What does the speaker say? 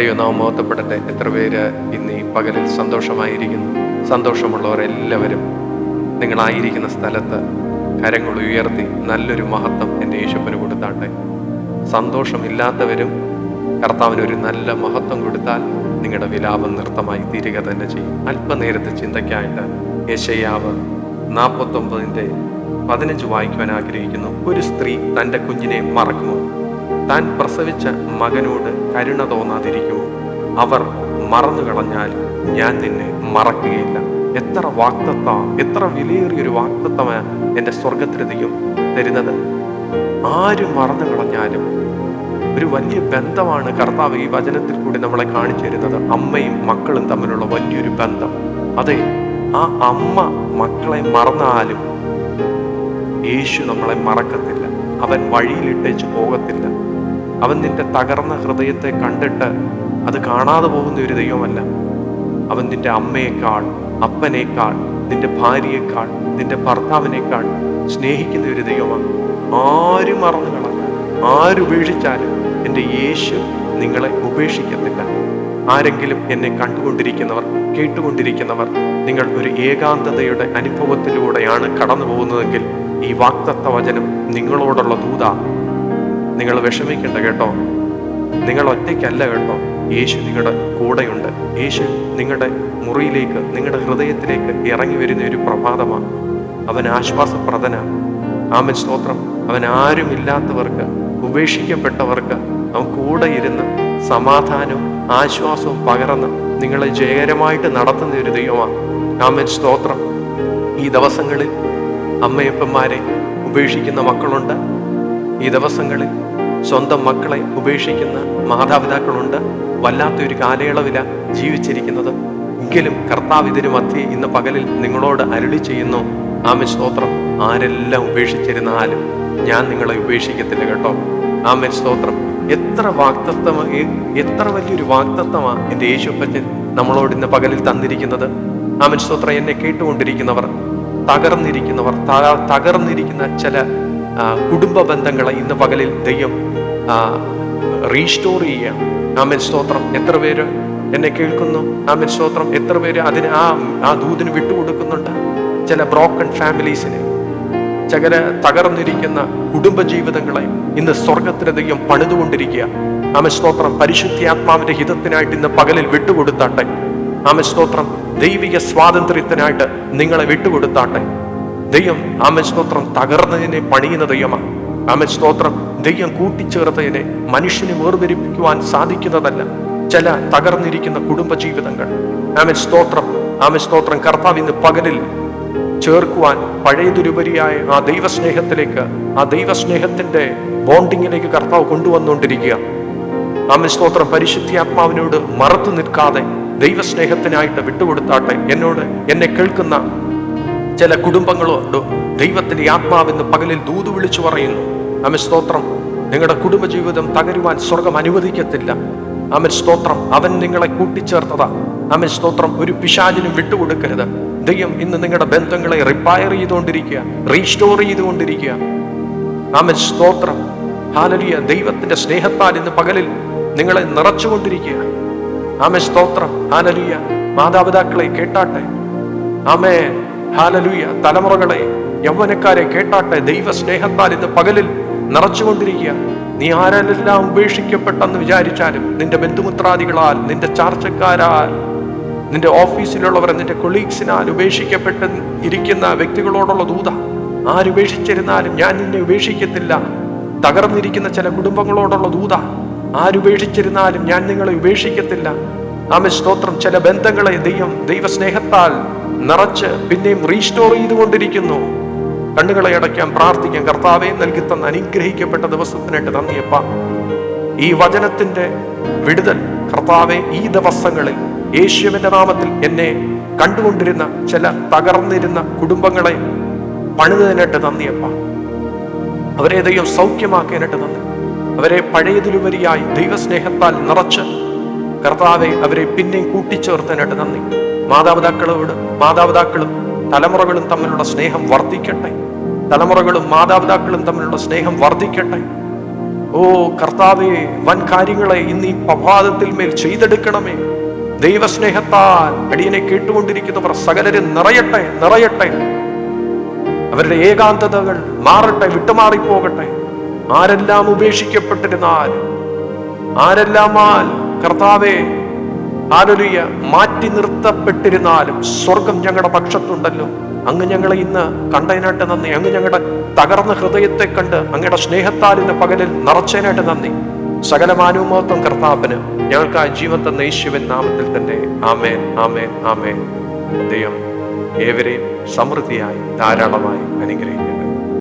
ദൈവനാമം മഹത്വപ്പെടട്ടെ എത്ര പേര് ഇന്ന് ഈ പകലിൽ സന്തോഷമായിരിക്കുന്നു? സന്തോഷമുള്ളവരെല്ലാവരും നിങ്ങളായിരിക്കുന്ന സ്ഥലത്ത് കരങ്ങൾ ഉയർത്തി നല്ലൊരു മഹത്വം എന്റെ യേശുപ്പന് കൊടുത്താട്ടെ. സന്തോഷമില്ലാത്തവരും കർത്താവിന് ഒരു നല്ല മഹത്വം കൊടുത്താൽ നിങ്ങളുടെ വിലാപം നൃത്തമായി തീരുക തന്നെ ചെയ്യും. അല്പനേരത്തെ ചിന്തയ്ക്കായിട്ട് യശയാവ് നാൽപ്പത്തൊമ്പതിന്റെ പതിനഞ്ച് വായിക്കുവാൻ ആഗ്രഹിക്കുന്നു. ഒരു സ്ത്രീ തന്റെ കുഞ്ഞിനെ മറക്കുമോ? താൻ പ്രസവിച്ച മകനോട് കരുണ തോന്നാതിരിക്കുമോ അവർ മറന്നു കളഞ്ഞാൽ ഞാൻ നിന്നെ മറക്കുകയില്ല. എത്ര വാക്തത്വ എത്ര വിലയേറിയ ഒരു വാക്തത്വമാണ് എന്റെ സ്വർഗത്തിലധികം തരുന്നത്. ആരും മറന്നു കളഞ്ഞാലും ഒരു വലിയ ബന്ധമാണ് കർത്താവ് ഈ വചനത്തിൽ കൂടി നമ്മളെ കാണിച്ചു തരുന്നത്. അമ്മയും മക്കളും തമ്മിലുള്ള വലിയൊരു ബന്ധം. അതെ ആ അമ്മ മക്കളെ മറന്നാലും യേശു നമ്മളെ മറക്കത്തില്ല. അവൻ വഴിയിലിട്ടേച്ച് പോകത്തില്ല. അവൻ നിന്റെ തകർന്ന ഹൃദയത്തെ കണ്ടിട്ട് അത് കാണാതെ പോകുന്ന ഒരു ദൈവമല്ല. അവൻ നിന്റെ അമ്മയേക്കാൾ അപ്പനേക്കാൾ നിന്റെ ഭാര്യയേക്കാൾ നിന്റെ ഭർത്താവിനേക്കാൾ സ്നേഹിക്കുന്ന ഒരു ദൈവമാണ്. ആരും മറന്നു കളഞ്ഞു ആരുപേക്ഷിച്ചാലും എന്റെ യേശു നിങ്ങളെ ഉപേക്ഷിക്കത്തില്ല. ആരെങ്കിലും എന്നെ കണ്ടുകൊണ്ടിരിക്കുന്നവർ കേട്ടുകൊണ്ടിരിക്കുന്നവർ നിങ്ങൾ ഒരു ഏകാന്തതയുടെ അനുഭവത്തിലൂടെയാണ് കടന്നു പോകുന്നതെങ്കിൽ ഈ വാക്തത്വ വചനം നിങ്ങളോടുള്ള ദൂത നിങ്ങൾ വിഷമിക്കണ്ട കേട്ടോ. നിങ്ങൾ ഒറ്റയ്ക്കല്ല കേട്ടോ. യേശു നിങ്ങളുടെ കൂടെയുണ്ട്. യേശു നിങ്ങളുടെ മുറിയിലേക്ക് നിങ്ങളുടെ ഹൃദയത്തിലേക്ക് ഇറങ്ങി വരുന്ന ഒരു പ്രഭാതമാണ്. അവൻ ആശ്വാസപ്രദനാണ്. ആമൻ. സ്തോത്രം. അവൻ ആരുമില്ലാത്തവർക്ക് ഉപേക്ഷിക്കപ്പെട്ടവർക്ക് അവൻ കൂടെ ഇരുന്ന് സമാധാനവും ആശ്വാസവും പകർന്ന് നിങ്ങളെ ജയകരമായിട്ട് നടത്തുന്ന ഒരു ദൈവമാണ്. ആമൻ. സ്തോത്രം. ഈ ദിവസങ്ങളിൽ അമ്മയപ്പന്മാരെ ഉപേക്ഷിക്കുന്ന മക്കളുണ്ട്. ഈ ദിവസങ്ങളിൽ സ്വന്തം മക്കളെ ഉപേക്ഷിക്കുന്ന മാതാപിതാക്കളുണ്ട്. വല്ലാത്തൊരു കാലയളവില ജീവിച്ചിരിക്കുന്നത്. എങ്കിലും കർത്താവ് ഇതിനു മധ്യേ ഇന്ന് പകലിൽ നിങ്ങളോട് അരുളി ചെയ്യുന്നു. ആമൻ. സ്തോത്രം. ആരെല്ലാം ഉപേക്ഷിച്ചിരുന്നാലും ഞാൻ നിങ്ങളെ ഉപേക്ഷിക്കത്തില്ല കേട്ടോ. ആമൻ. സ്തോത്രം. എത്ര വാക്തത്വം എത്ര വലിയൊരു വാക്തത്വമാണ് എന്റെ യേശുപ്പച്ചൻ നമ്മളോട് ഇന്ന് പകലിൽ തന്നിരിക്കുന്നത്. ആമൻ. സ്തോത്രം. എന്നെ കേട്ടുകൊണ്ടിരിക്കുന്നവർ തകർന്നിരിക്കുന്നവർ തകർന്നിരിക്കുന്ന ചില കുടുംബ ബന്ധങ്ങളെ ഇന്ന് പകലിൽ ദൈവം റീസ്റ്റോർ ചെയ്യുക ആമൻ. സ്തോത്രം. എത്ര പേര് എന്നെ കേൾക്കുന്നു? ആമൻ. സ്തോത്രം. എത്ര പേര് അതിന് ആ ആ ദൂതിന് വിട്ടുകൊടുക്കുന്നുണ്ട്? ചില ബ്രോക്കൺ ഫാമിലീസിനെ ചകര തകർന്നിരിക്കുന്ന കുടുംബ ജീവിതങ്ങളെ ഇന്ന് സ്വർഗത്തിന് ദൈവം പണിതുകൊണ്ടിരിക്കുക. ആമ സ്തോത്രം. പരിശുദ്ധിയാത്മാവിന്റെ ഹിതത്തിനായിട്ട് ഇന്ന് പകലിൽ വിട്ടുകൊടുത്താട്ടെ. ആമ സ്തോത്രം. ദൈവിക സ്വാതന്ത്ര്യത്തിനായിട്ട് നിങ്ങളെ വിട്ടുകൊടുത്താട്ടെ. ദൈവം ആമൻ സ്തോത്രം തകർന്നതിനെ പണിയുന്ന ദൈവമാണ്. ആമൻ സ്തോത്രം ദൈവം കൂട്ടിച്ചേർത്തതിനെ മനുഷ്യനെ വേർതിരിപ്പിക്കുവാൻ സാധിക്കുന്നതല്ല. ചില തകർന്നിരിക്കുന്ന കുടുംബ ജീവിതങ്ങൾ. ആമൻ സ്തോത്രം ആമൻ സ്തോത്രം. കർത്താവ് ഇന്ന് പകലിൽ ചേർക്കുവാൻ പഴയതുരുപരിയായ ആ ദൈവസ്നേഹത്തിലേക്ക് ആ ദൈവസ്നേഹത്തിന്റെ ബോണ്ടിങ്ങിലേക്ക് കർത്താവ് കൊണ്ടുവന്നുകൊണ്ടിരിക്കുക. ആമൻ സ്തോത്രം. പരിശുദ്ധിയാത്മാവിനോട് മറത്തു നിൽക്കാതെ ദൈവസ്നേഹത്തിനായിട്ട് വിട്ടുകൊടുത്താട്ടെ. എന്നോട് എന്നെ കേൾക്കുന്ന ചില കുടുംബങ്ങളുണ്ട് ദൈവത്തിന്റെ ആത്മാവെന്ന് പകലിൽ ദൂതു വിളിച്ചു പറയുന്നു. അമിൻ സ്തോത്രം. നിങ്ങളുടെ കുടുംബജീവിതം തകരുവാൻ സ്വർഗം അനുവദിക്കത്തില്ല. അമിൻ സ്തോത്രം. അവൻ നിങ്ങളെ കൂട്ടിച്ചേർത്തതാ. അമിൻ സ്തോത്രം. ഒരു പിശാചിനും വിട്ടുകൊടുക്കരുത്. ദൈവം ഇന്ന് നിങ്ങളുടെ ബന്ധങ്ങളെ റിപ്പയർ ചെയ്തുകൊണ്ടിരിക്കുക റീസ്റ്റോർ ചെയ്തുകൊണ്ടിരിക്കുക. അമിൻ സ്തോത്രം. ഹാലലിയ. ദൈവത്തിന്റെ സ്നേഹത്താൽ ഇന്ന് പകലിൽ നിങ്ങളെ നിറച്ചുകൊണ്ടിരിക്കുക. ആമേ സ്തോത്രം. ഹാലലിയ. മാതാപിതാക്കളെ കേട്ടാട്ടെ. ആമേ ഹാലലുയ തലമുറകളെ യൗവനക്കാരെ കേട്ടാട്ടെ ദൈവ സ്നേഹത്താൽ ഇന്ന് പകലിൽ നിറച്ചുകൊണ്ടിരിക്കുക. നീ ആരെല്ലാം ഉപേക്ഷിക്കപ്പെട്ടെന്ന് വിചാരിച്ചാലും നിന്റെ ബന്ധുമുത്രാദികളാൽ നിന്റെ ചാർച്ചക്കാരാൽ നിന്റെ ഓഫീസിലുള്ളവർ നിന്റെ കൊളീഗ്സിനാൽ ഉപേക്ഷിക്കപ്പെട്ട് ഇരിക്കുന്ന വ്യക്തികളോടുള്ള ദൂത ആരുപേക്ഷിച്ചിരുന്നാലും ഞാൻ നിന്നെ ഉപേക്ഷിക്കത്തില്ല. തകർന്നിരിക്കുന്ന ചില കുടുംബങ്ങളോടുള്ള ദൂത ആരുപേക്ഷിച്ചിരുന്നാലും ഞാൻ നിങ്ങളെ ഉപേക്ഷിക്കത്തില്ല. നമ്മെ സ്തോത്രം. ചില ബന്ധങ്ങളെ ദൈവം ദൈവസ്നേഹത്താൽ നിറച്ച് പിന്നെയും റീസ്റ്റോർ ചെയ്തുകൊണ്ടിരിക്കുന്നു. കണ്ണുകളെ അടയ്ക്കാൻ പ്രാർത്ഥിക്കാൻ കർത്താവേ നൽകി തന്ന അനുഗ്രഹിക്കപ്പെട്ട ദിവസത്തിനായിട്ട് നന്ദിയപ്പ. ഈ വചനത്തിന്റെ വിടുതൽ കർത്താവെ ഈ ദിവസങ്ങളിൽ യേശുവിന്റെ നാമത്തിൽ എന്നെ കണ്ടുകൊണ്ടിരുന്ന ചില തകർന്നിരുന്ന കുടുംബങ്ങളെ പണിതതിനായിട്ട് നന്ദിയപ്പ. അവരെ ദൈവം സൗഖ്യമാക്കാനായിട്ട് നന്ദി. അവരെ പഴയതിലുപരിയായി ദൈവസ്നേഹത്താൽ നിറച്ച് കർത്താവെ അവരെ പിന്നെയും കൂട്ടിച്ചേർത്തതിനായിട്ട് നന്ദി. മാതാപിതാക്കളോട് മാതാപിതാക്കളും തലമുറകളും തമ്മിലുള്ള സ്നേഹം വർദ്ധിക്കട്ടെ. തലമുറകളും മാതാപിതാക്കളും തമ്മിലുള്ള സ്നേഹം വർദ്ധിക്കട്ടെ. ഓ കർത്താവെ വൻ കാര്യങ്ങളെ ഇന്ന് ഈ പ്രഭാതത്തിൽ മേൽ ചെയ്തെടുക്കണമേ. ദൈവസ്നേഹത്താൽ അടിയനെ കേട്ടുകൊണ്ടിരിക്കുന്നവർ സകലരും നിറയട്ടെ നിറയട്ടെ. അവരുടെ ഏകാന്തതകൾ മാറട്ടെ വിട്ടുമാറിപ്പോകട്ടെ. ആരെല്ലാം ഉപേക്ഷിക്കപ്പെട്ടിരുന്നാൽ ആരെല്ലാമാൽ കർത്താവെ ആലൊലിയ മാറ്റി നിർത്തപ്പെട്ടിരുന്നാലും സ്വർഗം ഞങ്ങളുടെ പക്ഷത്തുണ്ടല്ലോ. അങ്ങ് ഞങ്ങളെ ഇന്ന് കണ്ടതിനായിട്ട് നന്ദി. അങ്ങ് ഞങ്ങളുടെ തകർന്ന ഹൃദയത്തെ കണ്ട് അങ്ങയുടെ സ്നേഹത്താൽ ഇന്ന് പകലിൽ നിറച്ചതിനായിട്ട് നന്ദി. സകല മാനവമഹത്വം കർത്താവിന് ഞങ്ങൾക്ക് ആ ജീവൻ തന്ന യേശുവൻ നാമത്തിൽ തന്നെ. ആമേൻ ആമേൻ ആമേൻ. ദൈവം ഏവരെയും സമൃദ്ധിയായി ധാരാളമായി അനുഗ്രഹിക്കും